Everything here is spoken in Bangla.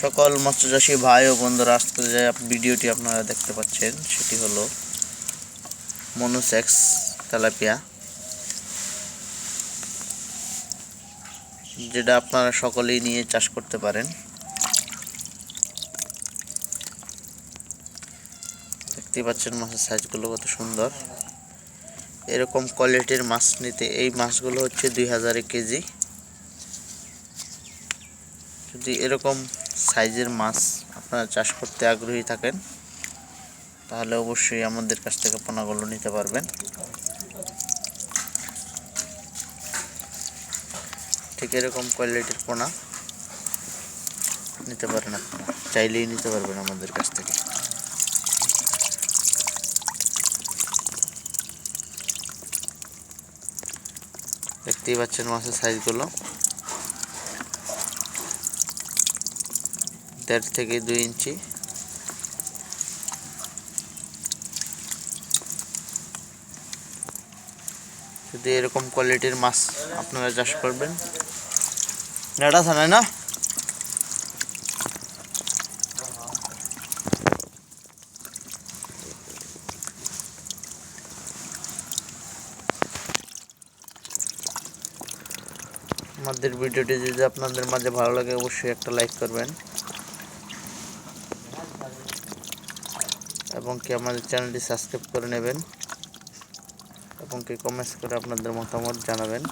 সকল মৎস্যচাষী ভাই ও বন্ধুরা, আজকে যে ভিডিওটি আপনারা দেখতে পাচ্ছেন, সেটি হলো মনোসেক্স তেলাপিয়া। যেটা আপনারা সকলেই নিয়ে চাষ করতে পারেন। দেখতেই পাচ্ছেন মাছের সাইজগুলো কত সুন্দর। এরকম কোয়ালিটির মাছ নিতে, এই মাছগুলো হচ্ছে দুই হাজারে কেজি। যদি এরকম সাইজের মাছ আপনারা চাষ করতে আগ্রহী থাকেন, তাহলে অবশ্যই আমাদের কাছ থেকে পোনাগুলো নিতে পারবেন। ঠিক এরকম কোয়ালিটির পোনা নিতে পারেন আপনারা, চাইলেই নিতে পারবেন আমাদের কাছ থেকে। দেখতেই পাচ্ছেন মাছের সাইজগুলো। দেড় থেকে দুই ইঞ্চি। যদি এরকম কোয়ালিটির মাছ আপনারা চাষ করবেন। নেটা থানায় না? আমাদের ভিডিওটি যদি আপনাদের মাঝে ভালো লাগে, অবশ্যই একটা লাইক করবেন। এবং কি আমাদের চ্যানেলটি সাবস্ক্রাইব করে নেবেন এবং কি কমেন্টস করে আপনাদের মতামত জানাবেন।